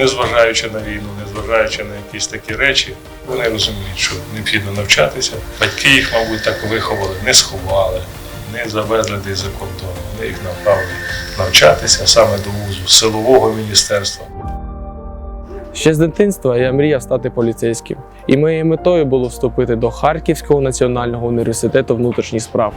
незважаючи на війну, незважаючи на якісь такі речі, вони розуміють, що необхідно навчатися. Батьки їх, мабуть, так виховали, не сховали, не завезли десь за кордон. Вони їх направили навчатися саме до вузу силового міністерства. Ще з дитинства я мріяв стати поліцейським, і моєю метою було вступити до Харківського національного університету внутрішніх справ.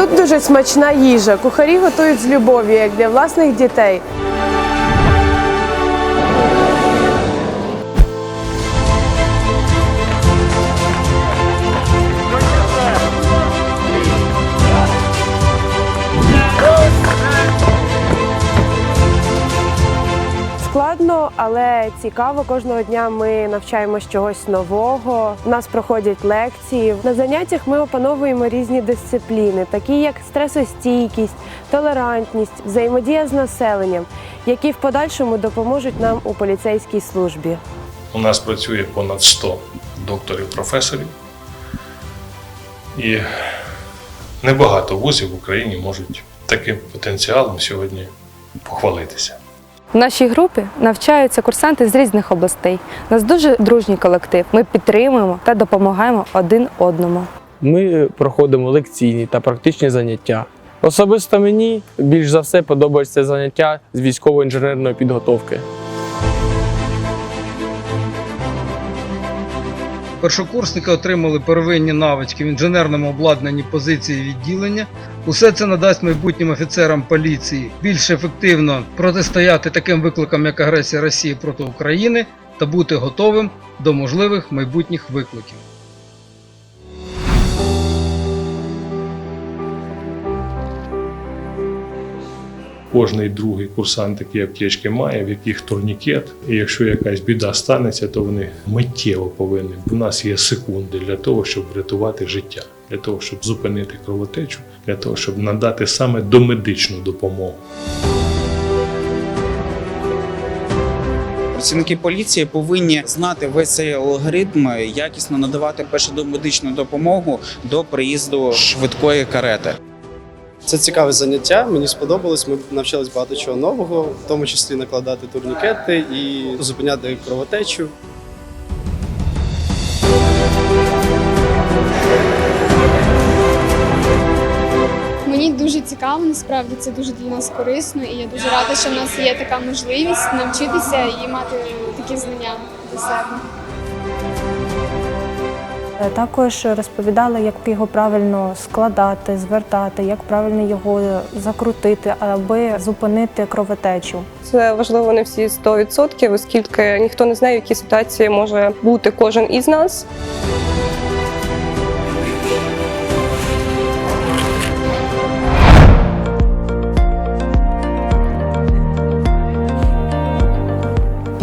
Тут дуже смачна їжа. Кухарі готують з любов'ю, як для власних дітей. Але цікаво. Кожного дня ми навчаємось чогось нового. У нас проходять лекції. На заняттях ми опановуємо різні дисципліни, такі як стресостійкість, толерантність, взаємодія з населенням, які в подальшому допоможуть нам у поліцейській службі. У нас працює понад 100 докторів, професорів. І небагато вузів в Україні можуть таким потенціалом сьогодні похвалитися. В нашій групі навчаються курсанти з різних областей. У нас дуже дружній колектив. Ми підтримуємо та допомагаємо один одному. Ми проходимо лекційні та практичні заняття. Особисто мені більш за все подобається заняття з військово-інженерної підготовки. Першокурсники отримали первинні навички в інженерному обладнанні позиції відділення. Усе це надасть майбутнім офіцерам поліції більш ефективно протистояти таким викликам, як агресія Росії проти України, та бути готовим до можливих майбутніх викликів. Кожний другий курсант такі аптечки має, в яких турнікет. І якщо якась біда станеться, то вони миттєво повинні. У нас є секунди для того, щоб врятувати життя, для того, щоб зупинити кровотечу, для того, щоб надати саме домедичну допомогу. Працівники поліції повинні знати весь цей алгоритм, якісно надавати першу медичну допомогу до приїзду швидкої карети. Це цікаве заняття. Мені сподобалось. Ми навчились багато чого нового, в тому числі накладати турнікети і зупиняти кровотечу. Мені дуже цікаво, насправді це дуже для нас корисно, і я дуже рада, що в нас є така можливість навчитися і мати такі знання для себе. Е, Також розповідали, як його правильно складати, звертати, як правильно його закрутити, аби зупинити кровотечу. Це важливо не всі 100%, оскільки ніхто не знає, в якій ситуації може бути кожен із нас.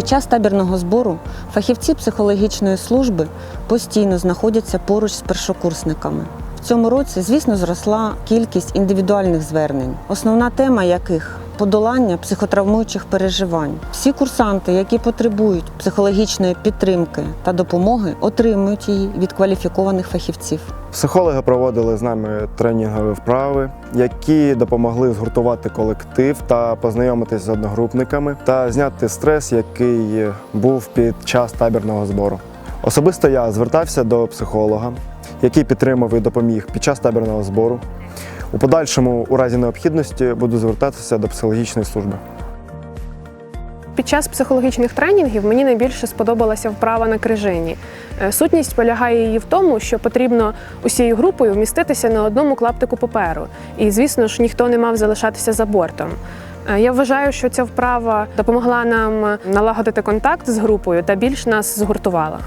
Час табірного збору фахівці психологічної служби постійно знаходяться поруч з першокурсниками. В цьому році, звісно, зросла кількість індивідуальних звернень, основна тема яких подолання психотравмуючих переживань. Всі курсанти, які потребують психологічної підтримки та допомоги, отримують її від кваліфікованих фахівців. Психологи проводили з нами тренінгові вправи, які допомогли згуртувати колектив та познайомитись з одногрупниками та зняти стрес, який був під час табірного збору. Особисто я звертався до психолога, який підтримав і допоміг під час табірного збору. У подальшому, у разі необхідності, буду звертатися до психологічної служби. Під час психологічних тренінгів мені найбільше сподобалася вправа на крижині. Е, Сутність полягає її в тому, що потрібно усією групою вміститися на одному клаптику паперу. І, звісно ж, ніхто не мав залишатися за бортом. Е, Я вважаю, що ця вправа допомогла нам налагодити контакт з групою та більш нас згуртувала.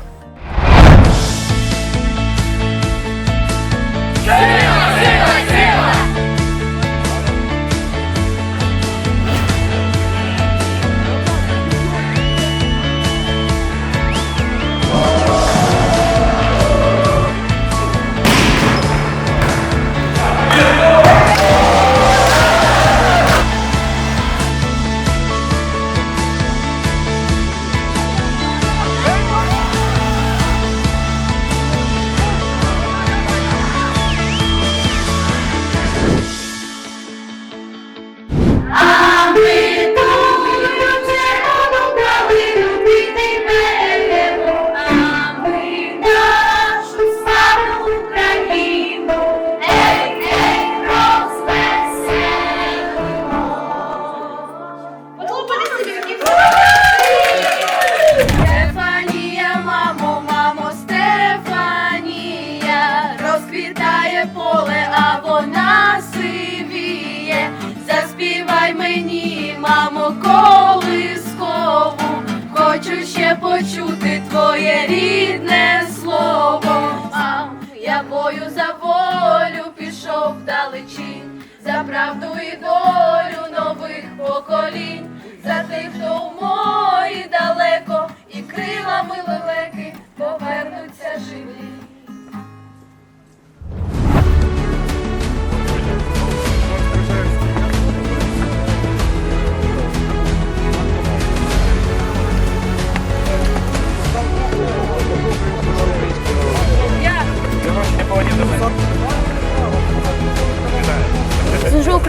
Вона сивіє. Заспівай мені, мамо, колискову, хочу ще почути твоє рідне слово. Мам, я бою за волю пішов вдалечінь, за правду і долю нових поколінь, за тих, хто у морі далеко, і крилами лелеки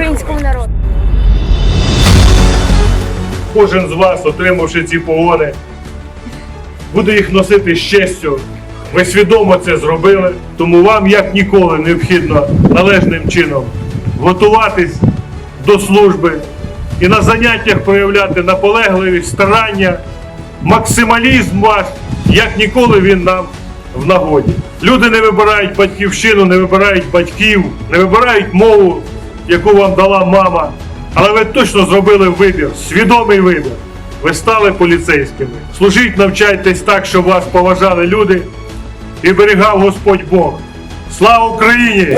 українському народу. Кожен з вас, отримавши ці погони, буде їх носити з честю. Ви свідомо це зробили, тому вам як ніколи необхідно належним чином готуватись до служби і на заняттях проявляти наполегливість, старання, максималізм ваш, як ніколи він нам в нагоді. Люди не вибирають батьківщину, не вибирають батьків, не вибирають мову, яку вам дала мама. Але ви точно зробили вибір, свідомий вибір. Ви стали поліцейськими. Служіть, навчайтесь так, щоб вас поважали люди і берегав Господь Бог. Слава Україні!